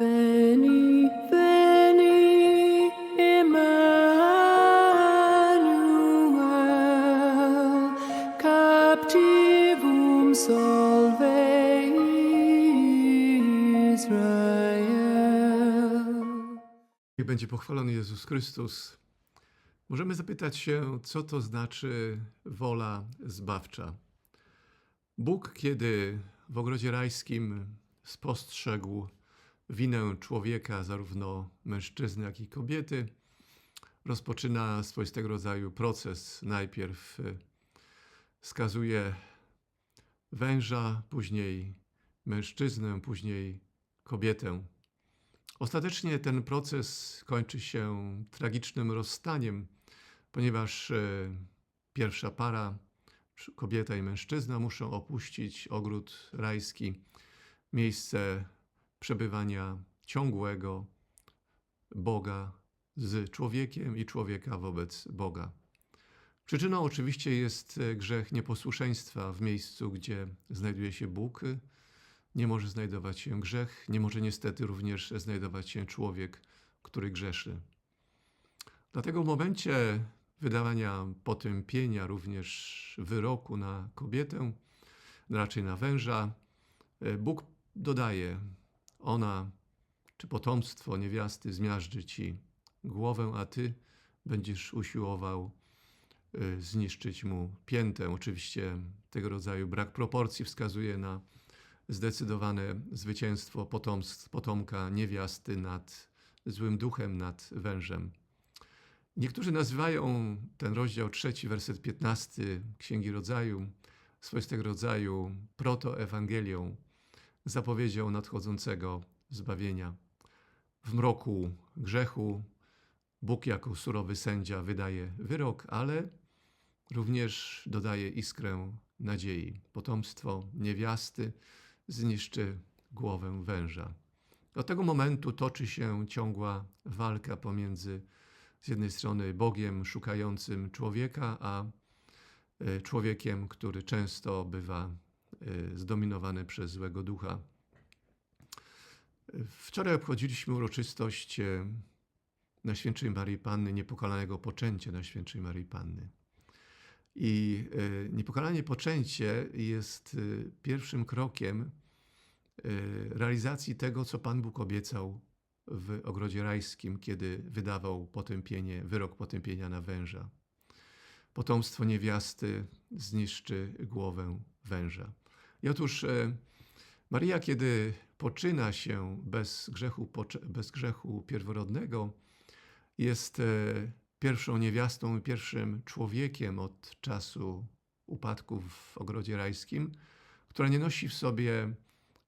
Niech będzie pochwalony Jezus Chrystus. Możemy zapytać się, co to znaczy wola zbawcza. Bóg, kiedy w ogrodzie rajskim spostrzegł winę człowieka, zarówno mężczyzny, jak i kobiety, rozpoczyna swoistego rodzaju proces. Najpierw y, skazuje węża, później mężczyznę, później kobietę. Ostatecznie ten proces kończy się tragicznym rozstaniem, ponieważ e, pierwsza para, kobieta i mężczyzna, muszą opuścić ogród rajski, miejsce przebywania ciągłego Boga z człowiekiem i człowieka wobec Boga. Przyczyną oczywiście jest e, grzech nieposłuszeństwa w miejscu, gdzie znajduje się Bóg. Nie może znajdować się grzech, nie może niestety również znajdować się człowiek, który grzeszy. Dlatego w momencie wydawania potępienia, również wyroku na kobietę, raczej na węża, e, Bóg dodaje: Ona czy potomstwo niewiasty zmiażdży ci głowę, a ty będziesz usiłował y, zniszczyć mu piętę. Oczywiście tego rodzaju brak proporcji wskazuje na zdecydowane zwycięstwo potomka niewiasty nad złym duchem, nad wężem. Niektórzy nazywają ten rozdział trzeci, werset 15 Księgi Rodzaju, swoistego rodzaju protoewangelią, zapowiedzią nadchodzącego zbawienia. W mroku grzechu Bóg jako surowy sędzia wydaje wyrok, ale również dodaje iskrę nadziei. Potomstwo niewiasty zniszczy głowę węża. Od tego momentu toczy się ciągła walka pomiędzy z jednej strony Bogiem szukającym człowieka, a e, człowiekiem, który często bywa zdominowany przez złego ducha. Wczoraj obchodziliśmy uroczystość e, Najświętszej Marii Panny, niepokalanego poczęcia Najświętszej Marii Panny. I niepokalanie poczęcie jest pierwszym krokiem realizacji tego, co Pan Bóg obiecał w ogrodzie rajskim, kiedy wydawał potępienie, wyrok potępienia na węża. Potomstwo niewiasty zniszczy głowę węża. I otóż e, Maria, kiedy poczyna się bez grzechu, bez grzechu pierworodnego, jest e, pierwszą niewiastą i pierwszym człowiekiem od czasu upadku w ogrodzie rajskim, która nie nosi w sobie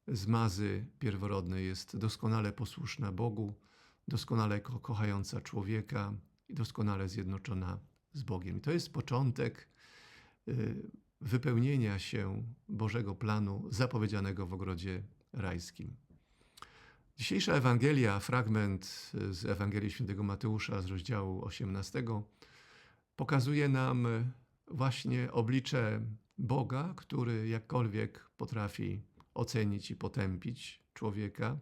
zmazy pierworodnej, jest doskonale posłuszna Bogu, doskonale ko kochająca człowieka i doskonale zjednoczona z Bogiem. I to jest początek y, wypełnienia się Bożego planu zapowiedzianego w ogrodzie rajskim. Dzisiejsza Ewangelia, fragment z Ewangelii Świętego Mateusza z rozdziału 18, pokazuje nam właśnie oblicze Boga, który jakkolwiek potrafi ocenić i potępić człowieka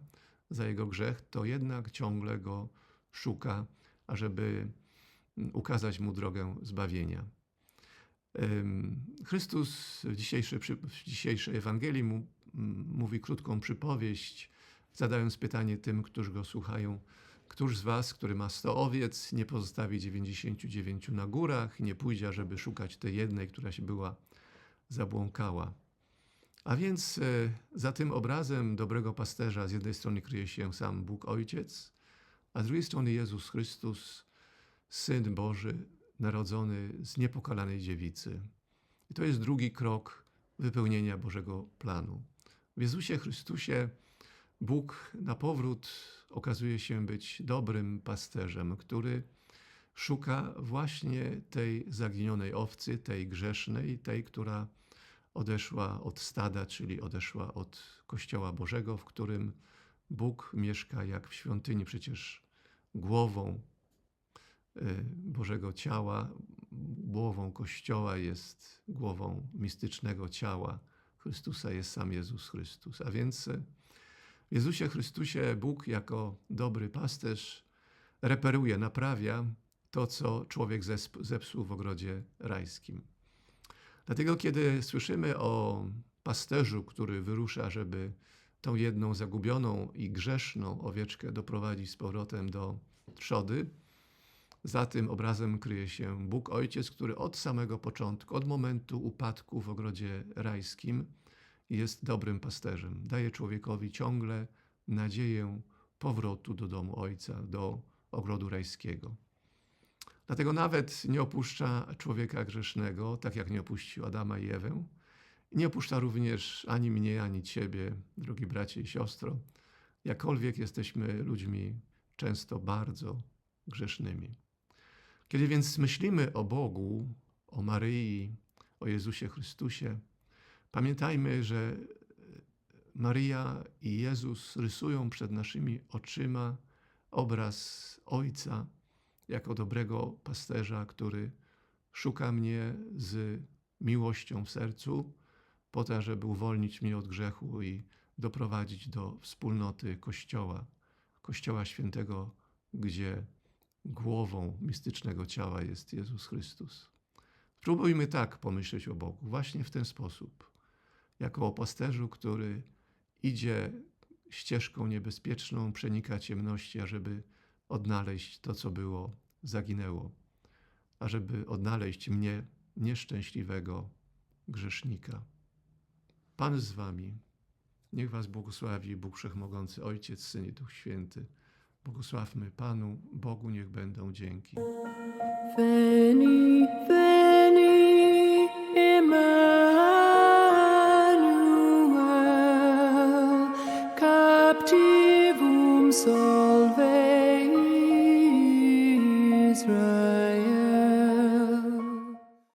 za jego grzech, to jednak ciągle go szuka, ażeby ukazać mu drogę zbawienia. Chrystus w dzisiejszej, w dzisiejszej Ewangelii mu, mówi krótką przypowieść, zadając pytanie tym, którzy go słuchają. Któż z was, który ma sto owiec, nie pozostawi dziewięćdziesięciu dziewięciu na górach, nie pójdzie, żeby szukać tej jednej, która się była zabłąkała? A więc e, za tym obrazem dobrego pasterza z jednej strony kryje się sam Bóg Ojciec, a z drugiej strony Jezus Chrystus, Syn Boży, narodzony z niepokalanej dziewicy. I to jest drugi krok wypełnienia Bożego planu. W Jezusie Chrystusie Bóg na powrót okazuje się być dobrym pasterzem, który szuka właśnie tej zaginionej owcy, tej grzesznej, tej, która odeszła od stada, czyli odeszła od Kościoła Bożego, w którym Bóg mieszka jak w świątyni, przecież głową Bożego ciała, głową Kościoła jest głową mistycznego ciała Chrystusa, jest sam Jezus Chrystus. A więc y, W Jezusie Chrystusie Bóg jako dobry pasterz reperuje, naprawia to, co człowiek zepsuł w ogrodzie rajskim. Dlatego, kiedy słyszymy o pasterzu, który wyrusza, żeby tą jedną zagubioną i grzeszną owieczkę doprowadzić z powrotem do trzody, za tym obrazem kryje się Bóg Ojciec, który od samego początku, od momentu upadku w ogrodzie rajskim, jest dobrym pasterzem. Daje człowiekowi ciągle nadzieję powrotu do domu Ojca, do ogrodu rajskiego. Dlatego nawet nie opuszcza człowieka grzesznego, tak jak nie opuścił Adama i Ewę. Nie opuszcza również ani mnie, ani ciebie, drogi bracie i siostro, jakkolwiek jesteśmy ludźmi często bardzo grzesznymi. Kiedy więc myślimy o Bogu, o Maryi, o Jezusie Chrystusie, pamiętajmy, że Maryja i Jezus rysują przed naszymi oczyma obraz Ojca jako dobrego pasterza, który szuka mnie z miłością w sercu, po to, żeby uwolnić mnie od grzechu i doprowadzić do wspólnoty Kościoła, Kościoła Świętego, gdzie głową mistycznego ciała jest Jezus Chrystus. Spróbujmy tak pomyśleć o Bogu, właśnie w ten sposób, jako o pasterzu, który idzie ścieżką niebezpieczną, przenika ciemności, ażeby odnaleźć to, co było, zaginęło, ażeby odnaleźć mnie, nieszczęśliwego grzesznika. Pan z wami. Niech was błogosławi Bóg Wszechmogący, Ojciec, Syn i Duch Święty. Błogosławmy Panu, Bogu niech będą dzięki. Veni, veni,